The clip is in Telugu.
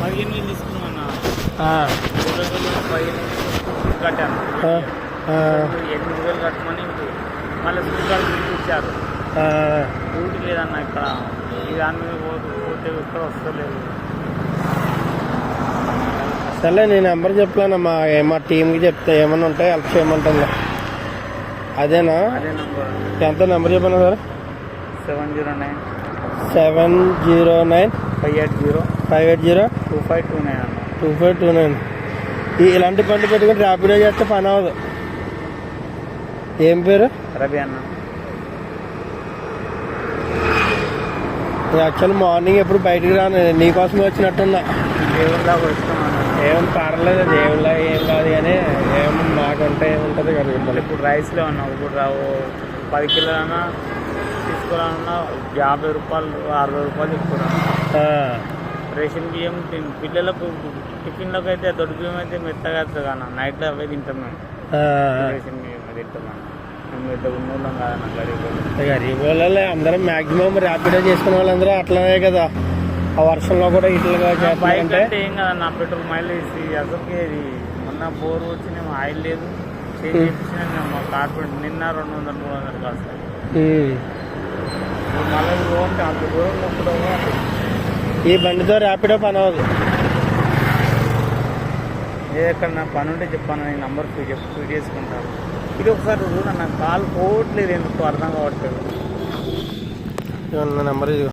పదిహేను వేలు తీసుకున్నాం అన్న. ఆ, ఇరవై వేలు పదిహేను వేలు కట్టాను ఎనిమిది వేలు కట్టమని మళ్ళీ స్కూల్ కాడికి ఇచ్చారు ఆ. డ్యూటీ లేదన్న ఇక్కడ. ఈ దాని మీద పోతే పోతే ఇక్కడ వస్తలేదు. సర్లే నీ నెంబర్ చెప్పలేను మా మా టీంకి చెప్తే ఏమన్నా ఉంటే హెల్ప్ చేయమంటుందా అదేనా? అదే నంబర్. ఎంత నెంబర్ చెప్పను sir? Seven zero nine. Seven zero nine. Five eight zero. Five eight zero? Two five two nine అన్న. Two five two nine. ఇలాంటి బండి పెట్టుకుని ర్యాపిడో చేస్తే పని అవ్వదు. ఏం పేరు? రవి అన్న. యాక్చువల్ మార్నింగ్ ఎప్పుడు బయటికి రాను. నీకోసం వచ్చినట్టున్నా. అన్న ఏం పర్లేదు దేవుళ్ళ ఏం కాదు కానీ ఏం మాకుంటే ఏముంటుంది కదా మళ్ళీ ఇప్పుడు రైస్లో ఉన్నా ఇప్పుడు రావు. పది కిలోలన్నా తీసుకోవాలన్నా యాభై రూపాయలు అరవై రూపాయలు ఆ, రేషన్ బియ్యం పిల్లలకు టిఫిన్లకు అయితే దొడ్డు బియ్యం అయితే మెత్తగా అన్న. నైట్లో అవే తింటాం మేము. రేషన్ బియ్యం తింటాం గరీబ్ వాళ్ళే. అందరూ మాక్సిమం ర్యాపిడో చేసుకునే వాళ్ళందరూ అట్లనే కదా. ఆ వర్షంలో కూడా ఇట్లుగా ఏం కదన్న పెట్రోల్ మైలేజ్ అసలుకి మొన్న బోర్ వచ్చిన ఆయిల్ లేదు. చేంజ్ మా నిన్న రెండు వందలు మూడు వందలు కాస్తాయి మళ్ళీ అంత దూరం ఈ బండితో ర్యాపిడో పని అవ్వదు. ఏ ఎక్కడ నా పని ఉంటే చెప్పాను నేను నంబర్ చెప్పి ఫీడ్ చేసుకుంటాను ఇది ఒకసారి చూడండి నాకు కాల్ పోవట్లేదు ఎందుకు అర్థం కావట్లేదు. నెంబర్